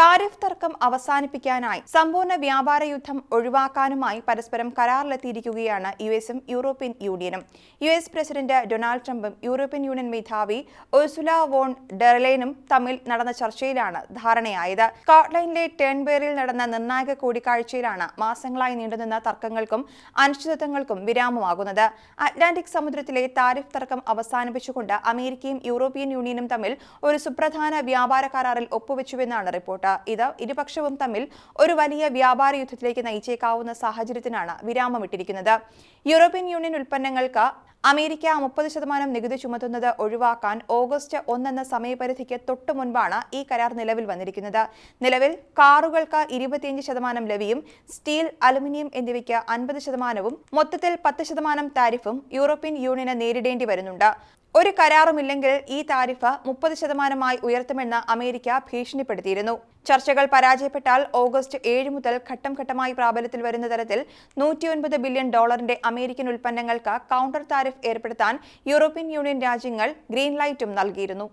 Tariff തർക്കം അവസാനിപ്പിക്കാനായി സമ്പൂർണ വ്യാപാര യുദ്ധം ഒഴിവാക്കാനുമായി പരസ്പരം കരാറിലെത്തിയിരിക്കുകയാണ് യു എസും യൂറോപ്യൻ യൂണിയനും. യു എസ് പ്രസിഡന്റ് ഡൊണാൾഡ് ട്രംപും യൂറോപ്യൻ യൂണിയൻ മേധാവി ഉർസുല വോൺ ഡെർലൈനും തമ്മിൽ നടന്ന ചർച്ചയിലാണ് ധാരണയായത്. സ്കോട്ട്ലൻഡിലെ ടേൺബേറിൽ നടന്ന നിർണായക കൂടിക്കാഴ്ചയിലാണ് മാസങ്ങളായി നീണ്ടുനിന്ന തർക്കങ്ങൾക്കും അനിശ്ചിതത്വങ്ങൾക്കും വിരാമമാകുന്നത്. അറ്റ്ലാന്റിക് സമുദ്രത്തിലെ താരിഫ് തർക്കം അവസാനിപ്പിച്ചുകൊണ്ട് അമേരിക്കയും യൂറോപ്യൻ യൂണിയനും തമ്മിൽ ഒരു സുപ്രധാന വ്യാപാര കരാറിൽ ഒപ്പുവെച്ചുവെന്നാണ് റിപ്പോർട്ട്. ഇത് ഇരുപക്ഷവും തമ്മിൽ ഒരു വലിയ വ്യാപാര യുദ്ധത്തിലേക്ക് നയിച്ചേക്കാവുന്ന സാഹചര്യത്തിനാണ് വിരാമമിട്ടിരിക്കുന്നത്. യൂറോപ്യൻ യൂണിയൻ ഉൽപ്പന്നങ്ങൾക്ക് അമേരിക്ക മുപ്പത് ശതമാനം നികുതി ചുമത്തുന്നത് ഒഴിവാക്കാൻ ഓഗസ്റ്റ് ഒന്നെന്ന സമയപരിധിക്ക് തൊട്ടു മുൻപാണ് ഈ കരാർ നിലവിൽ വന്നിരിക്കുന്നത്. നിലവിൽ കാറുകൾക്ക് ഇരുപത്തിയഞ്ച് ശതമാനം ലവിയും സ്റ്റീൽ അലുമിനിയം എന്നിവയ്ക്ക് അൻപത് ശതമാനവും മൊത്തത്തിൽ പത്ത് ശതമാനം താരിഫും യൂറോപ്യൻ യൂണിയന് നേരിടേണ്ടി വരുന്നുണ്ട്. ഒരു കരാറുമില്ലെങ്കിൽ ഈ താരിഫ് മുപ്പത് ശതമാനമായി ഉയർത്തുമെന്ന് അമേരിക്ക ഭീഷണിപ്പെടുത്തിയിരുന്നു. ചർച്ചകൾ പരാജയപ്പെട്ടാൽ ഓഗസ്റ്റ് ഏഴ് മുതൽ ഘട്ടം ഘട്ടമായി പ്രാബല്യത്തിൽ വരുന്ന തരത്തിൽ നൂറ്റിയൊൻപത് ബില്യൺ ഡോളറിന്റെ അമേരിക്കൻ ഉൽപ്പന്നങ്ങൾക്ക് കൗണ്ടർ താരിഫ് ഏർപ്പെടുത്താൻ യൂറോപ്യൻ യൂണിയൻ രാജ്യങ്ങൾ ഗ്രീൻ ലൈറ്റും നൽകിയിരുന്നു.